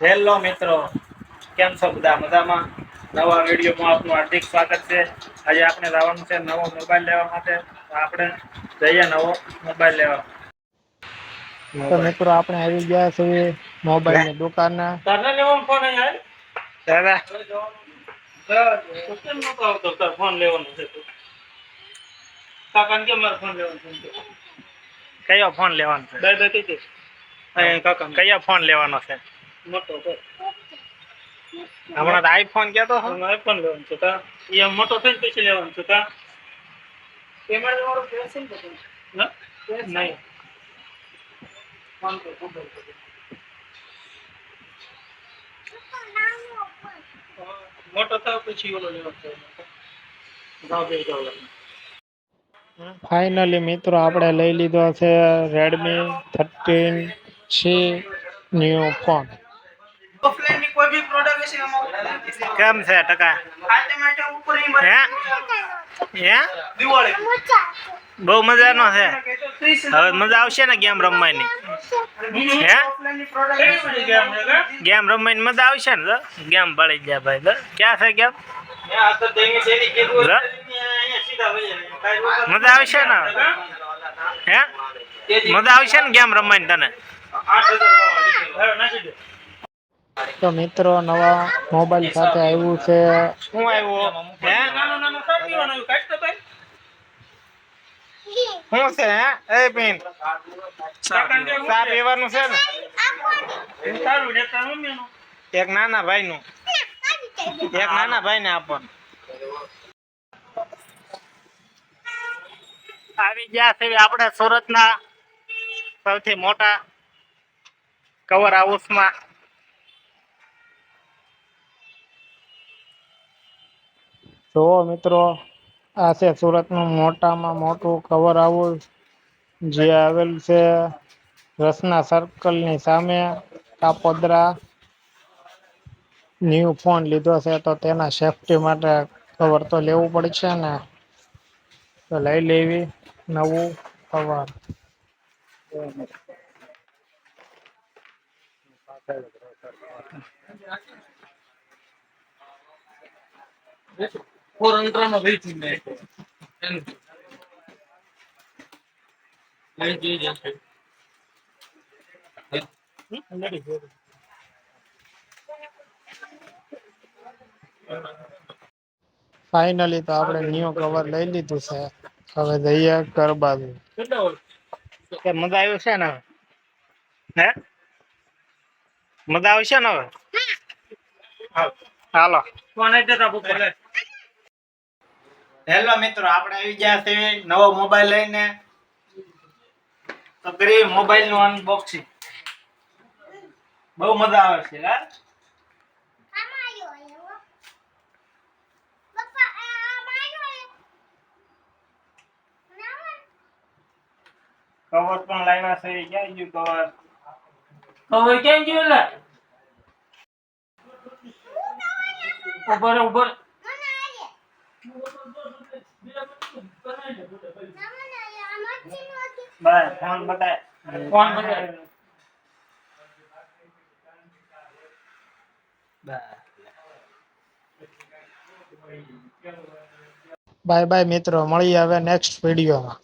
Hello મિત્રો કેમ છો બધા? મજામાં? નવા વિડીયોમાં આપનું હાર્દિક સ્વાગત છે. આજે આપણે જવાનું છે નવો મોબાઈલ લેવા માટે. તો આપણે જઈએ નવો મોબાઈલ લેવા. તો મિત્રો આપણે આવી ગયા છીએ મોબાઈલની દુકાન તારને લેવાનો ફોન યાર દાદા. કેમ નતો આવતો તાર ફોન લેવાનો છે તો? કાકાને કેમ મારો ફોન લેવાનો છે? કયો ફોન લેવાનો છે? દાદા કીધું. અહીં કાકા કયો ફોન લેવાનો છે? મોટો હમણાં તો આઈફોન કહેતો આઈફોન લેવાનો છે કા એ મોટો થઈને પછી લેવાનો છે કા કેમેરા વાળો પેન્સિલ બધું ના નહીં ફોન તો ખૂબ જ બધું. મોટો થાવ પછી ઓલો લેવાનો છે જાવ બે જાવ ફાઇનલી મિત્રો આપણે લઈ લીધો છે Redmi thirteen C new phone ઓફલાઈનની કોઈ બી પ્રોડક્ટ વિશે અમારું કેમ છે ટકા આટે માટે ઉપર ઈ હે હે દિવાળી બહુ મજાનો છે હવે મજા આવશે ને ગેમ રમવાની હે ઓફલાઈનની પ્રોડક્ટ ગેમ રમવાની મજા આવશે ને ગેમ પડી ગયા ભાઈ તો ક્યાં છે ગેમ મજા આવશે ને હે મજા આવશે ને ગેમ રમવાની તને તો મિત્રો નવા મોબાઈલ સાથે આવ્યું છે. શું આવ્યું? હે? શું છે હે? એ પિન ચા પીવાનું છે? ને? એક નાના ભાઈ નું એક નાના ભાઈ ને આપો. આવી ગયા છે આપણે સુરતના સૌથી મોટા કવર હાઉસમાં. જુઓ મિત્રો, આ છે સુરતનું મોટામાં મોટું કવર હાઉસ જે આવેલ છે રસના સર્કલની સામે. કાપોદરા ન્યૂ ફોન લીધો છે, તો તેના સેફટી માટે કવર તો લેવું પડશે ને. તો લઈ લેવી નવું કવર ફાઇનલી તો આપણે ન્યૂ કવર લઈ લીધું છે. હવે જઈએ ઘર બાજુ. કે મજા આવ્યું છે ને હવે? હે? મજા આવશે ને હવે? હાલો. હેલો મિત્રો આપણે આવી ગયા છે નવો મોબાઈલ લઈને. તો કરી મોબાઈલનું અનબોક્સિંગ બહુ મજા આવે છે હા? કવર પણ લાવ્યા છે ક્યાં ગયું કવર હવે ક્યાં ગયું લે? ઉપર ઉપર બસ ફોન બતાય ફોન બતાય. બાય બાય મિત્રો મળીએ હવે નેક્સ્ટ વિડીયોમાં